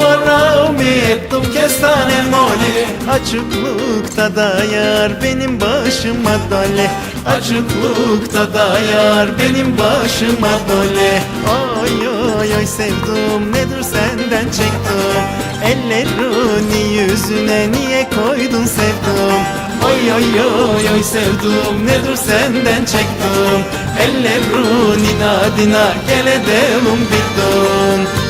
vorrà mi ettum kestane moli. Açıklıkta da yar benim başıma dole. Açıklıkta da yar benim başıma dole. Oy oy oy sevdum nedir senden çektim? Ellerini yüzüne niye koydun sevdum? Oy oy oy oy sevdum nedir senden çektim? Ellerini nadina gel edelim bittin Bizim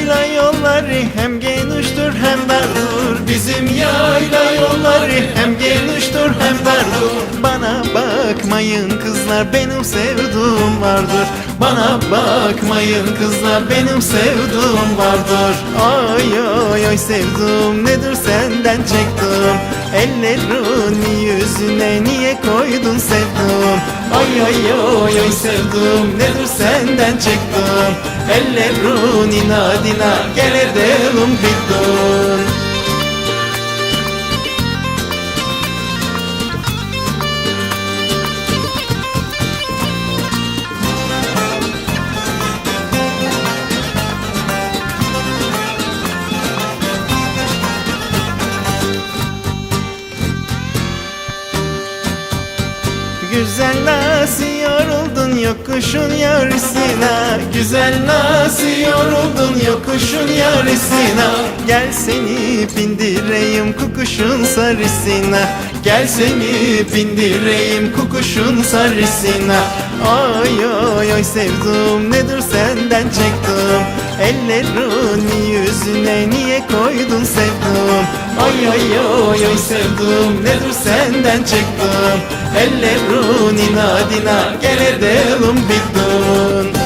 yayla yolları hem geniştir hem dardır Bizim yayla yolları hem geniştir hem dardır Bana bakmayın kızlar benim sevduğum vardır. Bana bakmayın kızlar benim sevduğum vardır. Ay ay ay sevduğum nedir senden çektim Ellerini yüzüne niye koydun sevdum? Ay ay ay ay sevdum nedir senden çektim? Ellerini nadina gel edelim bittin nasıl yoruldun yokuşun yarısına. Güzel nasıl yoruldun yokuşun yarısına. Gel seni bindireyim kukuşun sarısına. Gel seni bindireyim kukuşun sarısına Ay ay ay sevdum. Nedir senden çektim Ellerini yüzüne niye koydun sevdum? Ay ay ay ay sevdum. Nedir senden çektim Ellerini nadina gel edelim bittin